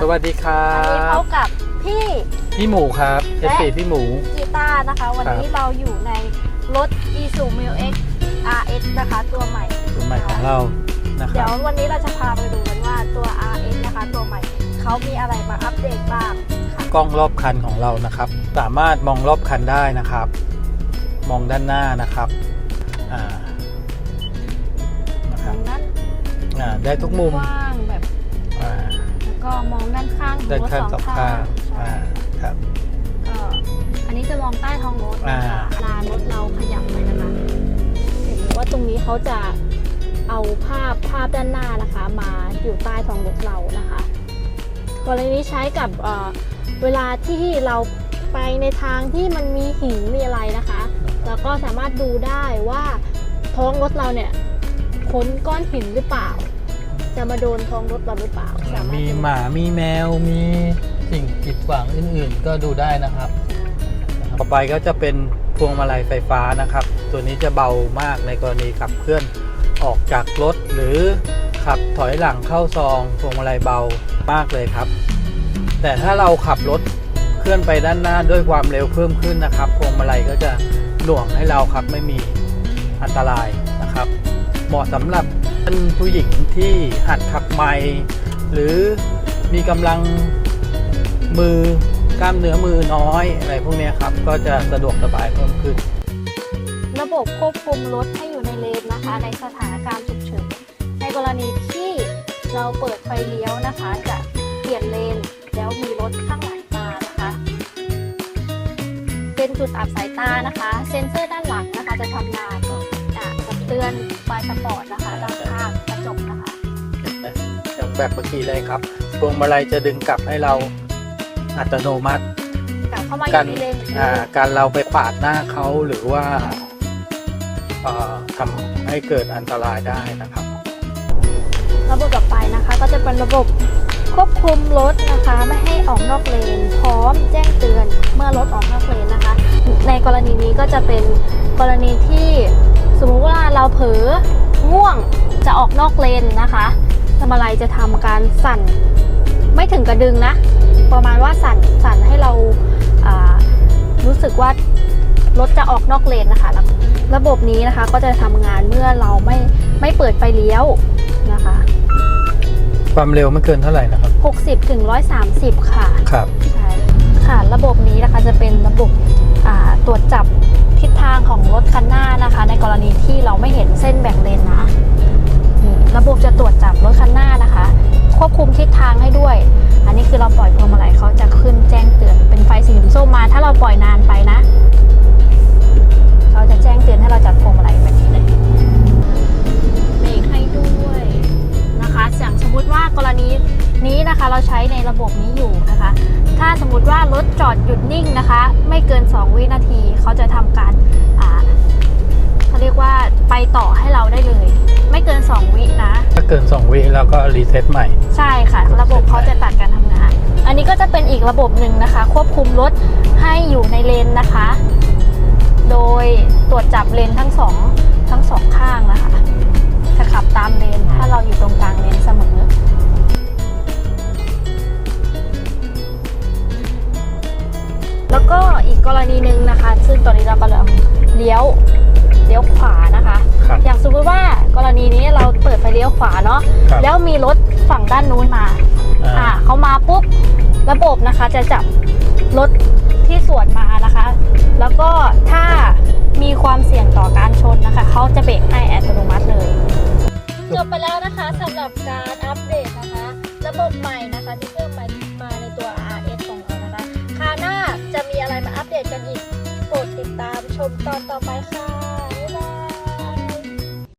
สวัสดีครัวันนี้พบ บกับพี่พี่หมูครับเอและสีพี่หมู กีตาร์นะคะ วันนี้เราอยู่ในรถ i s u m i l X RS นะคะ ตัวใหม่ ตัวใหม่ของเรานะคเดี๋รัยวบวันนี้เราจะพาไปดูกันว่าตัว RS นะคะ ตัวใหม่เขามีอะไรมาอัปเดตบ้างค่ะกล้องรอบคันของเรานะครับ สามารถมองรอบคันได้นะครับ มองด้านหน้านะครับอ่านะคตรัรบงนั้นอ่าได้ทุกมุมกว้างแบบอ่าแล้วก็ มองด้านข้างของด้านรถข้างสสอองงข้าข้างงใช่อ่าครับ ก็อันนี้จะมองใต้ท้องรถนะคะอ่าลานรถเราขยับไปนะคะเห็นว่าตรงนี้เขาจะเอาภาพภาพด้านหน้านะคะ มาอยู่ใต้ท้องรถเรานะคะกรณีนี้ใช้กับเอ่อเวลาที่เราไปในทางที่มันมีหินมีอะไรนะคะ แล้วก็สามารถดูได้ว่าท้องรถเราเนี่ยพ้นก้อนหินหรือเปล่า จะมาโดนท้องรถเราหรือเปล่าสารถมีหมา มีแมว มีสิ่งกีดขวางอื่นๆ ก็ดูได้นะครับ ต่อไปก็จะเป็นพวงมาลัยไฟฟ้านะครับ ตัวนี้จะเบามากในกรณีขับเคลื่อนออกจากรถ หรือขับถอยหลังเข้าซองพวงมาลัยเบามากเลยครับ แต่ถ้าเราขับรถเคลื่อนไปด้านหน้าด้วยความเร็วเพิ่มขึ้นนะครับพวงมาลัยก็จะหน่วงให้เราครับไม่มีอันตรายนะครับ เหมาะสำหรับ ท่านผู้หญิงที่หัดขับไมค์หรือมีกำลังมือกล้ามเนื้อมือน้อยอะไรพวกนี้ครับ ก็จะสะดวกสบายเพิ่มขึ้น ระบบควบคุมรถให้อยู่ในเลนนะคะ ในสถานการณ์ฉุกเฉินในกรณีที่เราเปิดไฟเลี้ยวนะคะ จะเปลี่ยนเลนแล้วมีรถข้างหลังมานะคะ เป็นจุดอับสายตานะคะ เซ็นเซอร์ด้านหลังนะคะ จะทำงานจะเตือนไฟสปอร์ตนะคะ จกนะคะอย่างแบบเมื่อกี้เลยครับพวงมาลัยจะดึงกลับให้เราอัตโนมัติกลับเข้ามาอการยู่ในเลนอ่าการเราไปปาดหน้าเขาหรือว่าเอ่อทำให้เกิดอันตรายได้นะครับ ระบบต่อไปนะคะก็จะเป็นระบบควบคุมรถนะคะไม่ให้ออกนอกเลน พร้อมแจ้งเตือนเมื่อรถออกนอกเลนนะคะ ในกรณีนี้ก็จะเป็นกรณีที่สมมุติว่าเราเผลอง่วง จะออกนอกเลนนะคะทำอะไรจะทำการสั่นไม่ถึงกระดึงนะ ประมาณว่าสั่นสั่นให้เราอ่ารู้สึกว่ารถจะออกนอกเลนนะคะแล้วระบบนี้นะคะก็จะทำงานเมื่อเราไม่ไม่เปิดไฟเลี้ยวนะคะ ความเร็วไม่เกินเท่าไหร่นะครับ 60ถึง130 ค่ะครับใช่ค่ะระบบนี้นะคะจะเป็นระบบอ่าตรวจจับทิศทางของรถคันหน้านะคะ ในกรณีที่เราไม่ เราใช้ในระบบนี้อยู่นะคะ ถ้าสมมติว่ารถจอดหยุดนิ่งนะคะ ไม่เกิน 2 วินาทีเขาจะทำการอ่าเขาเรียกว่าไปต่อให้เราได้เลย ไม่เกิน 2 วินะ ถ้าเกิน 2 วิแล้วก็รีเซ็ตใหม่ ใช่ค่ะ ระบบเขาจะตัดการทำงาน อันนี้ก็จะเป็นอีกระบบหนึ่งนะคะ ควบคุมรถให้อยู่ในเลนนะคะ โดยตรวจจับเลนทั้งสองทั้งสอง อีกกรณีหนึ่งนะคะ ซึ่งตอนนี้เรากำลังเลี้ยวเลี้ยวขวานะคะครับอย่างสมมติว่ากรณีนี้เราเปิดไฟเลี้ยวขวาเนาะครับแล้วมีรถฝั่งด้านนู้นมาอ่าอ่าเขามาปุ๊บระบบนะคะจะจับรถที่สวนมานะคะ แล้วก็ถ้ามีความเสี่ยงต่อการชนนะคะเขาจะเบรกให้อัตโนมัติเลย จบไปแล้วนะคะสำหรับการอัปเดตนะคะ ระบบใหม่นะคะที่เพิ่ม ชมตอนต่อไปค่ะ